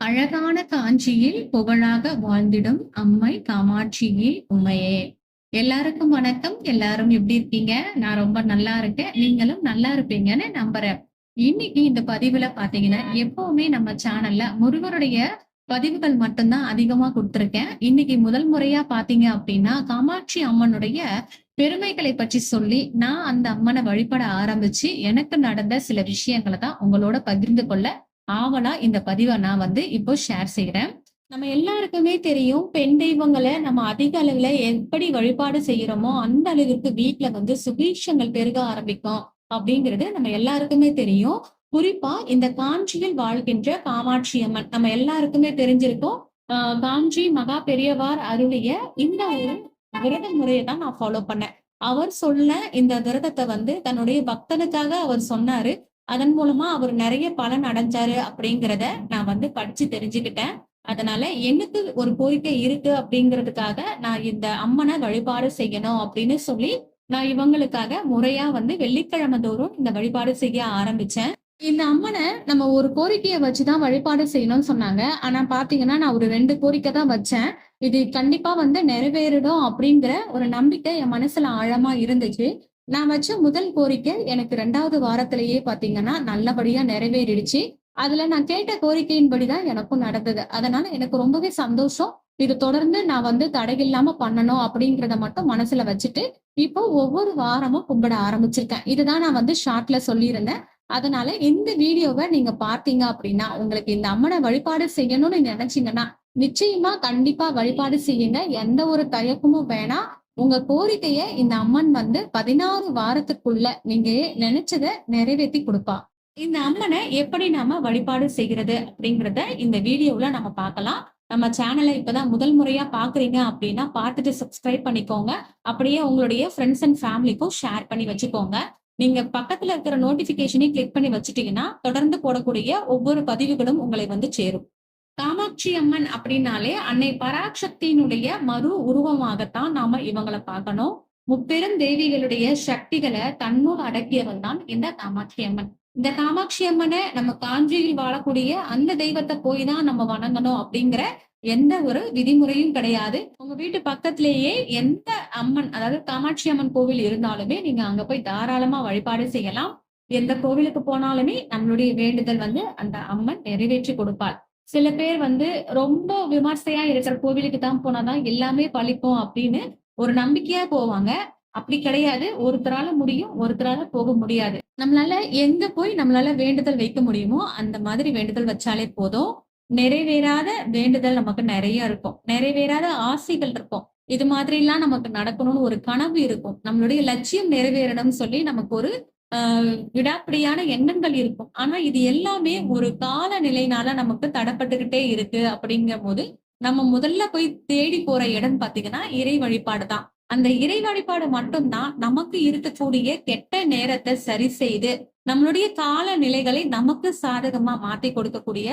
அழகான காஞ்சியில் புகழாக வாழ்ந்திடும் அம்மை காமாட்சியே உமையே. எல்லாருக்கும் வணக்கம். எல்லாரும் எப்படி இருக்கீங்க? நான் ரொம்ப நல்லா இருக்கேன். நீங்களும் நல்லா இருப்பீங்கன்னு நம்புறேன். இன்னைக்கு இந்த பதிவுல பாத்தீங்கன்னா எப்பவுமே நம்ம சேனல்ல முருகருடைய பதிவுகள் மட்டும்தான் அதிகமா கொடுத்திருக்கேன். இன்னைக்கு முதல் முறையா பாத்தீங்க அப்படின்னா காமாட்சி அம்மனுடைய பெருமைகளை பற்றி சொல்லி நான் அந்த அம்மனை வழிபட ஆரம்பிச்சு எனக்கு நடந்த சில விஷயங்களை தான் உங்களோட பகிர்ந்து கொள்ள ஆவலா இந்த பதிவை நான் வந்து இப்போ ஷேர் செய்யறேன் நம்ம எல்லாருக்குமே தெரியும் பெண் தெய்வங்களை நம்ம அதிக அளவுல எப்படி வழிபாடு செய்யறோமோ அந்த அளவிற்கு வீட்டுல வந்து சுபீட்சங்கள் பெருக ஆரம்பிக்கும் அப்படிங்கிறது நம்ம எல்லாருக்குமே தெரியும். குறிப்பா இந்த காஞ்சியில் வாழ்கின்ற காமாட்சி அம்மன். நம்ம எல்லாருக்குமே தெரிஞ்சிருக்கோம். ஆஹ் காஞ்சி மகா பெரியவார் அருளிய இந்த ஒரு விரத முறையை தான் நான் ஃபாலோ பண்ணேன். அவர் சொன்ன இந்த விரதத்தை வந்து தன்னுடைய பக்தனுக்காக அவர் சொன்னாரு. அதன் மூலமா அவர் நிறைய பலன் அடைஞ்சாரு அப்படிங்கிறத நான் வந்து படிச்சு தெரிஞ்சுக்கிட்டேன். அதனால எனக்கு ஒரு கோரிக்கை இருக்கு அப்படிங்கிறதுக்காக நான் இந்த அம்மனை வழிபாடு செய்யணும் அப்படின்னு சொல்லி நான் இவங்களுக்காக முறையா வந்து வெள்ளிக்கிழமை தோறும் இந்த வழிபாடு செய்ய ஆரம்பிச்சேன். இந்த அம்மனை நம்ம ஒரு கோரிக்கையை வச்சுதான் வழிபாடு செய்யணும்னு சொன்னாங்க. ஆனா பாத்தீங்கன்னா நான் ஒரு ரெண்டு கோரிக்கை தான் வச்சேன். இது கண்டிப்பா வந்து நிறைவேறிடும் அப்படிங்கிற ஒரு நம்பிக்கை என் மனசுல ஆழமா இருந்துச்சு. நான் வச்ச முதல் கோரிக்கை எனக்கு ரெண்டாவது வாரத்திலேயே பாத்தீங்கன்னா நல்லபடியா நிறைவேறிடுச்சு. அதுல நான் கேட்ட கோரிக்கையின்படிதான் எனக்கும் நடந்தது. அதனால எனக்கு ரொம்பவே சந்தோஷம். இது தொடர்ந்து நான் வந்து தடையில்லாம பண்ணணும் அப்படிங்கிறத மட்டும் மனசுல வச்சுட்டு இப்போ ஒவ்வொரு வாரமும் கும்பிட ஆரம்பிச்சிருக்கேன். இதுதான் நான் வந்து ஷார்ட்ல சொல்லியிருந்தேன். அதனால இந்த வீடியோவை நீங்க பார்த்தீங்க அப்படின்னா உங்களுக்கு இந்த அம்மனை வழிபாடு செய்யணும்னு நினைச்சீங்கன்னா நிச்சயமா கண்டிப்பா வழிபாடு செய்யுங்க. எந்த ஒரு தயக்கமும் வேணாம். உங்க கோரிக்கைய இந்த அம்மன் வந்து பதினாறு வாரத்துக்குள்ள நீங்க நினைச்சத நிறைவேற்றி கொடுப்பா. இந்த அம்மனை எப்படி நாம வழிபாடு செய்கிறது அப்படிங்கறத இந்த வீடியோல நம்ம பார்க்கலாம். நம்ம சேனலை இப்பதான் முதல் முறையா பாக்குறீங்க அப்படின்னா பார்த்துட்டு சப்ஸ்கிரைப் பண்ணிக்கோங்க. அப்படியே உங்களுடைய ஃப்ரெண்ட்ஸ் அண்ட் ஃபேமிலிக்கும் ஷேர் பண்ணி வச்சுக்கோங்க. நீங்க பக்கத்துல இருக்கிற நோட்டிபிகேஷனையும் கிளிக் பண்ணி வச்சுட்டீங்கன்னா தொடர்ந்து போடக்கூடிய ஒவ்வொரு பதிவுகளும் உங்களை வந்து சேரும். காமாட்சி அம்மன் அப்படின்னாலே அன்னை பராசக்தியினுடைய மறு உருவமாகத்தான் நாம இவங்களை பார்க்கணும். முப்பெரும் தேவிகளுடைய சக்திகளை தன்னோடு அடக்கியவன் தான் இந்த காமாட்சி அம்மன். இந்த காமாட்சி அம்மனை நம்ம காஞ்சியில் வாழக்கூடிய அந்த தெய்வத்தை போய் தான் நம்ம வணங்கணும் அப்படிங்கிற எந்த ஒரு விதிமுறையும் கிடையாது. உங்க வீட்டு பக்கத்திலேயே எந்த அம்மன் அதாவது காமாட்சி அம்மன் கோவில் இருந்தாலுமே நீங்க அங்க போய் தாராளமா வழிபாடு செய்யலாம். எந்த கோவிலுக்கு போனாலுமே நம்மளுடைய வேண்டுதல் வந்து அந்த அம்மன் நிறைவேற்றி கொடுப்பாள் சில பேர் வந்து ரொம்ப விமர்சையா இருக்கிற கோவிலுக்கு தான் போனாதான் எல்லாமே பழிப்போம் அப்படின்னு ஒரு நம்பிக்கையா போவாங்க. அப்படி கிடையாது. ஒருத்தரால முடியும் ஒருத்தரால போக முடியாது. நம்மளால எங்க போய் நம்மளால வேண்டுதல் வைக்க முடியுமோ அந்த மாதிரி வேண்டுதல் வச்சாலே போதும். நிறைவேறாத வேண்டுதல் நமக்கு நிறைய இருக்கும். நிறைவேறாத ஆசைகள் இருக்கும். இது மாதிரி எல்லாம் நமக்கு நடக்கணும்னு ஒரு கனவு இருக்கும். நம்மளுடைய லட்சியம் நிறைவேறணும்னு சொல்லி நமக்கு ஒரு விடாப்பிடியான எண்ணங்கள் இருக்கும். ஆனா இது எல்லாமே ஒரு கால நிலையினால நமக்கு தடப்பட்டுக்கிட்டே இருக்கு அப்படிங்கும் போது நம்ம முதல்ல போய் தேடி போற இடம் பாத்தீங்கன்னா இறை வழிபாடு தான். அந்த இறை வழிபாடு மட்டும்தான் நமக்கு இருக்கக்கூடிய கெட்ட நேரத்தை சரி செய்து நம்மளுடைய கால நிலைகளை நமக்கு சாதகமா மாத்தி கொடுக்கக்கூடிய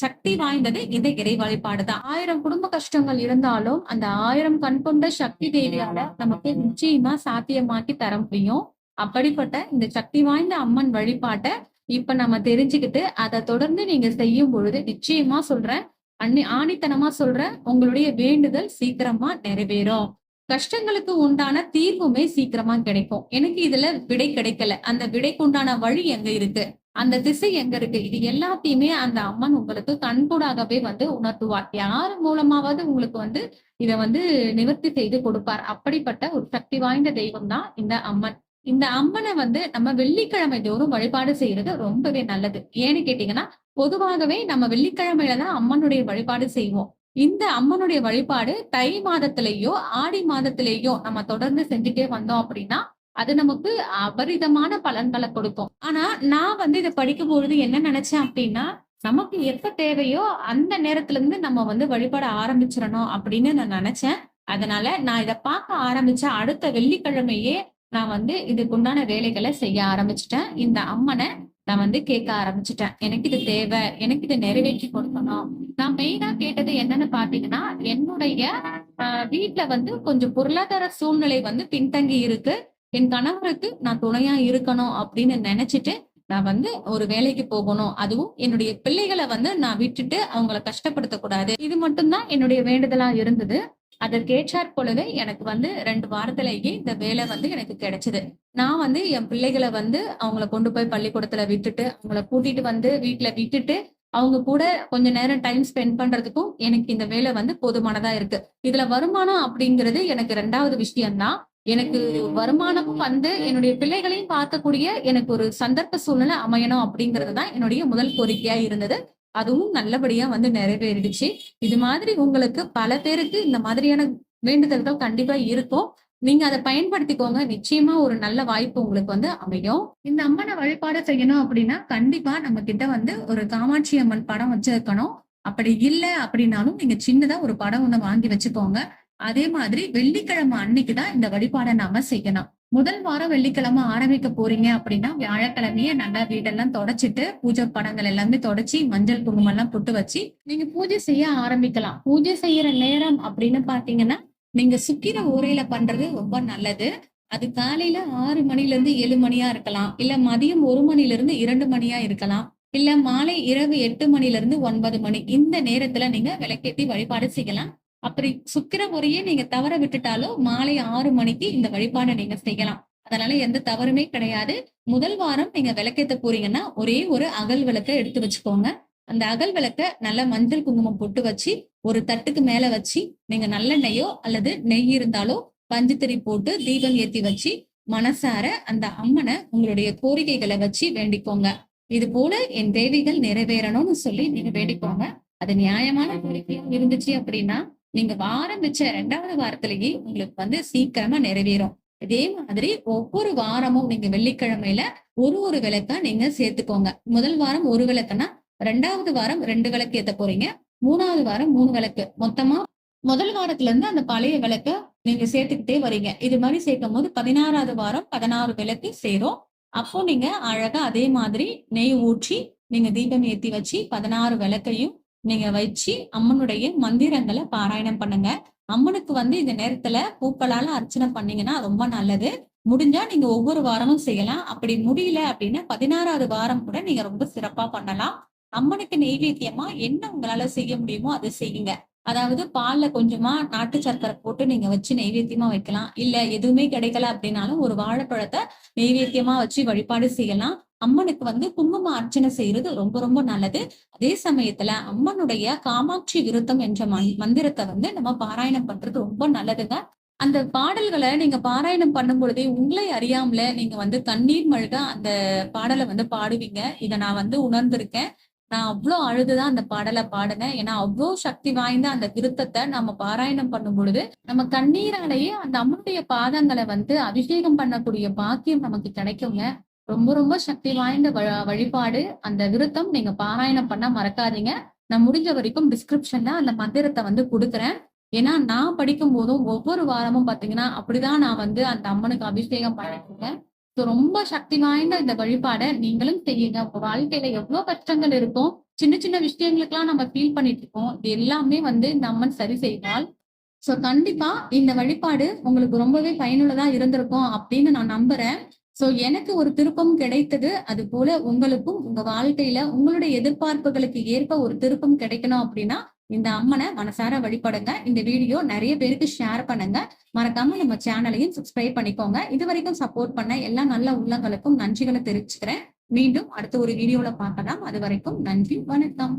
சக்தி வாய்ந்தது இந்த இறை வழிபாடு தான். ஆயிரம் குடும்ப கஷ்டங்கள் இருந்தாலும் அந்த ஆயிரம் கண் கொண்ட சக்தி தேவையால நமக்கு நிச்சயமா சாத்தியமாக்கி தர முடியும். அப்படிப்பட்ட இந்த சக்தி வாய்ந்த அம்மன் வழிபாட்டை இப்ப நம்ம தெரிஞ்சுக்கிட்டு அதை தொடர்ந்து நீங்க செய்யும் பொழுது நிச்சயமா சொல்றேன் அன்னி ஆணித்தனமா சொல்றேன் உங்களுடைய வேண்டுதல் சீக்கிரமா நிறைவேறும். கஷ்டங்களுக்கு உண்டான தீர்வுமே சீக்கிரமா கிடைக்கும். எனக்கு இதுல விடை கிடைக்கல. அந்த விடைக்கு உண்டான வழி எங்க இருக்கு? அந்த திசை எங்க இருக்கு? இது எல்லாத்தையுமே அந்த அம்மன் உங்களுக்கு கண்கூடாகவே வந்து உணர்த்துவார். யார் மூலமாவது உங்களுக்கு வந்து இத வந்து நிவர்த்தி செய்து கொடுப்பார். அப்படிப்பட்ட ஒரு சக்தி வாய்ந்த தெய்வம் தான் இந்த அம்மன். இந்த அம்மனை வந்து நம்ம வெள்ளிக்கிழமை தோறும் வழிபாடு செய்யறது ரொம்பவே நல்லது. ஏன்னு கேட்டீங்கன்னா பொதுவாகவே நம்ம வெள்ளிக்கிழமையில தான் அம்மனுடைய வழிபாடு செய்வோம். இந்த அம்மனுடைய வழிபாடு தை மாதத்திலேயோ ஆடி மாதத்திலேயோ நம்ம தொடர்ந்து செஞ்சுட்டே வந்தோம் அப்படின்னா அது நமக்கு அபரிதமான பலன்களை கொடுக்கும். ஆனா நான் வந்து இதை படிக்கும் பொழுது என்ன நினைச்சேன் அப்படின்னா நமக்கு எப்ப தேவையோ அந்த நேரத்துல இருந்து நம்ம வந்து வழிபாட ஆரம்பிச்சிடணும் அப்படின்னு நான் நினைச்சேன். அதனால நான் இதை பார்க்க ஆரம்பிச்ச அடுத்த வெள்ளிக்கிழமையே நான் வந்து இதுக்குண்டான வேலைகளை செய்ய ஆரம்பிச்சிட்டேன். இந்த அம்மனை நான் வந்து கேட்க ஆரம்பிச்சிட்டேன். எனக்கு இது தேவை எனக்கு இது நிறைவேற்றி கொடுக்கணும். நான் மெயினா கேட்டது என்னன்னு பாத்தீங்கன்னா என்னுடைய வீட்டுல வந்து கொஞ்சம் பொருளாதார சூழ்நிலை வந்து பின்தங்கி இருக்கு. என் கணவருக்கு நான் துணையா இருக்கணும் அப்படின்னு நினைச்சிட்டு நான் வந்து ஒரு வேலைக்கு போகணும். அதுவும் என்னுடைய பிள்ளைகளை வந்து நான் விட்டுட்டு அவங்கள கஷ்டப்படுத்த கூடாது இது மட்டும்தான் என்னுடைய வேண்டுதலா இருந்தது. அதற்கேற்றாற் பொழுது எனக்கு வந்து ரெண்டு வாரத்திலேயே இந்த வேலை வந்து எனக்கு கிடைச்சது. நான் வந்து என் பிள்ளைகளை வந்து அவங்கள கொண்டு போய் பள்ளிக்கூடத்துல விட்டுட்டு அவங்கள கூட்டிட்டு வந்து வீட்டுல விட்டுட்டு அவங்க கூட கொஞ்ச நேரம் டைம் ஸ்பெண்ட் பண்றதுக்கும் எனக்கு இந்த வேலை வந்து போதுமானதா இருக்கு. இதுல வருமானம் அப்படிங்கிறது எனக்கு ரெண்டாவது விஷயம்தான். எனக்கு வருமானமும் வந்து என்னுடைய பிள்ளைகளையும் பார்க்கக்கூடிய எனக்கு ஒரு சந்தர்ப்ப சூழ்நிலை அமையணும் அப்படிங்கிறது தான் என்னுடைய முதல் கோரிக்கையா இருந்தது. அதுவும் நல்லபடியா வந்து நிறைவேறிடுச்சு. இது மாதிரி உங்களுக்கு பல பேருக்கு இந்த மாதிரியான வேண்டுதல்கள் கண்டிப்பா இருக்கும். நீங்க அதை பயன்படுத்திக்கோங்க. நிச்சயமா ஒரு நல்ல வாய்ப்பு உங்களுக்கு வந்து அமையும். இந்த அம்மனை வழிபாடு செய்யணும் அப்படின்னா கண்டிப்பா நம்ம கிட்ட வந்து ஒரு காமாட்சி அம்மன் படம் வச்சிருக்கணும். அப்படி இல்லை அப்படின்னாலும் நீங்க சின்னதா ஒரு படம் ஒண்ணு வாங்கி வச்சுக்கோங்க. அதே மாதிரி வெள்ளிக்கிழமை அன்னைக்கு தான் இந்த வழிபாடை நாம செய்யணும். முதல் வாரம் வெள்ளிக்கிழமை ஆரம்பிக்க போறீங்க அப்படின்னா வியாழக்கிழமையே நல்லா வீடெல்லாம் தொடச்சிட்டு பூஜை படங்கள் எல்லாமே தொடச்சி மஞ்சள் குங்குமம் எல்லாம் புட்டு வச்சு நீங்க பூஜை செய்ய ஆரம்பிக்கலாம். பூஜை செய்யற நேரம் அப்படின்னு பாத்தீங்கன்னா நீங்க சுக்கிர ஊரையில பண்றது ரொம்ப நல்லது. அது காலையில ஆறு மணில இருந்து ஏழு மணியா இருக்கலாம். இல்ல மதியம் ஒரு மணில இருந்து இரண்டு மணியா இருக்கலாம். இல்ல மாலை இரவு எட்டு மணில இருந்து ஒன்பது மணி. இந்த நேரத்துல நீங்க விளக்கேற்றி வழிபாடு செய்யலாம். அப்படி சுக்கிர முறையே நீங்க தவற விட்டுட்டாலும் மாலை ஆறு மணிக்கு இந்த வழிபாடை நீங்க செய்யலாம். அதனால எந்த தவறுமே கிடையாது. முதல் வாரம் நீங்க விளக்கேத்த போறீங்கன்னா ஒரே ஒரு அகல் விளக்க எடுத்து வச்சுக்கோங்க. அந்த அகல் விளக்க நல்ல மஞ்சள் குங்குமம் போட்டு வச்சு ஒரு தட்டுக்கு மேல வச்சு நீங்க நல்ல நெய்யோ அல்லது நெய் இருந்தாலோ பஞ்சுத்திரி போட்டு தீபம் ஏத்தி வச்சு மனசார அந்த அம்மனை உங்களுடைய கோரிக்கைகளை வச்சு வேண்டிக்கோங்க. இது போல என் தேவைகள் நிறைவேறணும்னு சொல்லி நீங்க வேண்டிக்கோங்க. அது நியாயமான கோரிக்கையும் இருந்துச்சு அப்படின்னா நீங்க வாரம் வச்ச ரெண்டாவது வாரத்திலேயே உங்களுக்கு வந்து சீக்கிரமா நிறைவேறும். இதே மாதிரி ஒவ்வொரு வாரமும் நீங்க வெள்ளிக்கிழமையில ஒரு ஒரு விளக்கா நீங்க சேர்த்துக்கோங்க. முதல் வாரம் ஒரு விளக்குனா ரெண்டாவது வாரம் ரெண்டு விளக்கு ஏத்த போறீங்க. மூணாவது வாரம் மூணு விளக்கு. மொத்தமா முதல் வாரத்துல இருந்து அந்த பழைய விளக்க நீங்க சேர்த்துக்கிட்டே வரீங்க. இது மாதிரி சேர்க்கும் போது பதினாறாவது வாரம் பதினாறு விளக்கு சேரும். அப்போ நீங்க அழகா அதே மாதிரி நெய் ஊற்றி நீங்க தீபம் ஏத்தி வச்சு பதினாறு விளக்கையும் நீங்க வச்சு அம்மனுடைய மந்திரங்களை பாராயணம் பண்ணுங்க. அம்மனுக்கு வந்து இந்த நேரத்துல பூக்களால அர்ச்சனை பண்ணீங்கன்னா ரொம்ப நல்லது. முடிஞ்சா நீங்க ஒவ்வொரு வாரமும் செய்யலாம். அப்படி முடியல அப்படின்னா பதினாறாவது வாரம் கூட நீங்க ரொம்ப சிறப்பா பண்ணலாம். அம்மனுக்கு நெய்வேத்தியமா என்ன உங்களால செய்ய முடியுமோ அதை செய்யுங்க. அதாவது பால்ல கொஞ்சமா நாட்டு சர்க்கரை போட்டு நீங்க வச்சு நெய்வேத்தியமா வைக்கலாம். இல்ல எதுவுமே கிடைக்கல அப்படின்னாலும் ஒரு வாழைப்பழத்தை நெய்வேத்தியமா வச்சு வழிபாடு செய்யலாம். அம்மனுக்கு வந்து குங்கும அர்ச்சனை செய்யறது ரொம்ப ரொம்ப நல்லது. அதே சமயத்துல அம்மனுடைய காமாட்சி விருத்தம் என்ற மந்திரத்தை வந்து நம்ம பாராயணம் பண்றது ரொம்ப நல்லதுங்க. அந்த பாடல்களை நீங்க பாராயணம் பண்ணும் பொழுதே உங்களை அறியாமல நீங்க வந்து கண்ணீர் மழுக அந்த பாடலை வந்து பாடுவீங்க. இதை நான் வந்து உணர்ந்திருக்கேன். நான் அவ்வளோ அழுதுதான் அந்த பாடலை பாடினேன். ஏன்னா அவ்வளோ சக்தி வாய்ந்த அந்த விருத்தத்தை நம்ம பாராயணம் பண்ணும் பொழுது நம்ம கண்ணீராலேயே அந்த அம்மனுடைய பாதங்களை வந்து அபிஷேகம் பண்ணக்கூடிய பாக்கியம் நமக்கு கிடைக்குங்க. ரொம்ப ரொம்ப சக்தி வாய்ந்த வழிபாடு. அந்த விருத்தம் நீங்க பாராயணம் பண்ண மறக்காதீங்க. நான் முடிஞ்ச வரைக்கும் டிஸ்கிரிப்ஷன்ல அந்த மந்திரத்தை வந்து கொடுக்குறேன். ஏன்னா நான் படிக்கும் போதும் ஒவ்வொரு வாரமும் பாத்தீங்கன்னா அப்படிதான் நான் வந்து அந்த அம்மனுக்கு அபிஷேகம் பண்ணிருக்கேன் ரொம்ப சக்தி வாய்ந்த இந்த வழிபாடை நீங்களும் செய்யுங்க. உங்க வாழ்க்கையில எவ்வளவு கஷ்டங்கள் இருக்கும். சின்ன சின்ன விஷயங்களுக்கெல்லாம் நம்ம ஃபீல் பண்ணிட்டு இருக்கோம். இது எல்லாமே வந்து இந்த அம்மன் சரி செய்தால். சோ கண்டிப்பா இந்த வழிபாடு உங்களுக்கு ரொம்பவே பயனுள்ளதா இருந்திருக்கும் அப்படின்னு நான் நம்புறேன். சோ எனக்கு ஒரு திருப்பம் கிடைத்தது அது போல உங்களுக்கும் உங்க வாழ்க்கையில உங்களுடைய எதிர்பார்ப்புகளுக்கு ஏற்ப ஒரு திருப்பம் கிடைக்கணும் அப்படின்னா இந்த அம்மனை மனசார வழிபடுங்க. இந்த வீடியோ நிறைய பேருக்கு ஷேர் பண்ணுங்க. மறக்காம நம்ம சேனலையும் சப்ஸ்கிரைப் பண்ணிக்கோங்க. இது வரைக்கும் சப்போர்ட் பண்ண எல்லா நல்ல உள்ளங்களுக்கும் நன்றிகளை தெரிவிச்சுக்கிறேன். மீண்டும் அடுத்த ஒரு வீடியோல பார்க்கலாம். அது வரைக்கும் நன்றி வணக்கம்.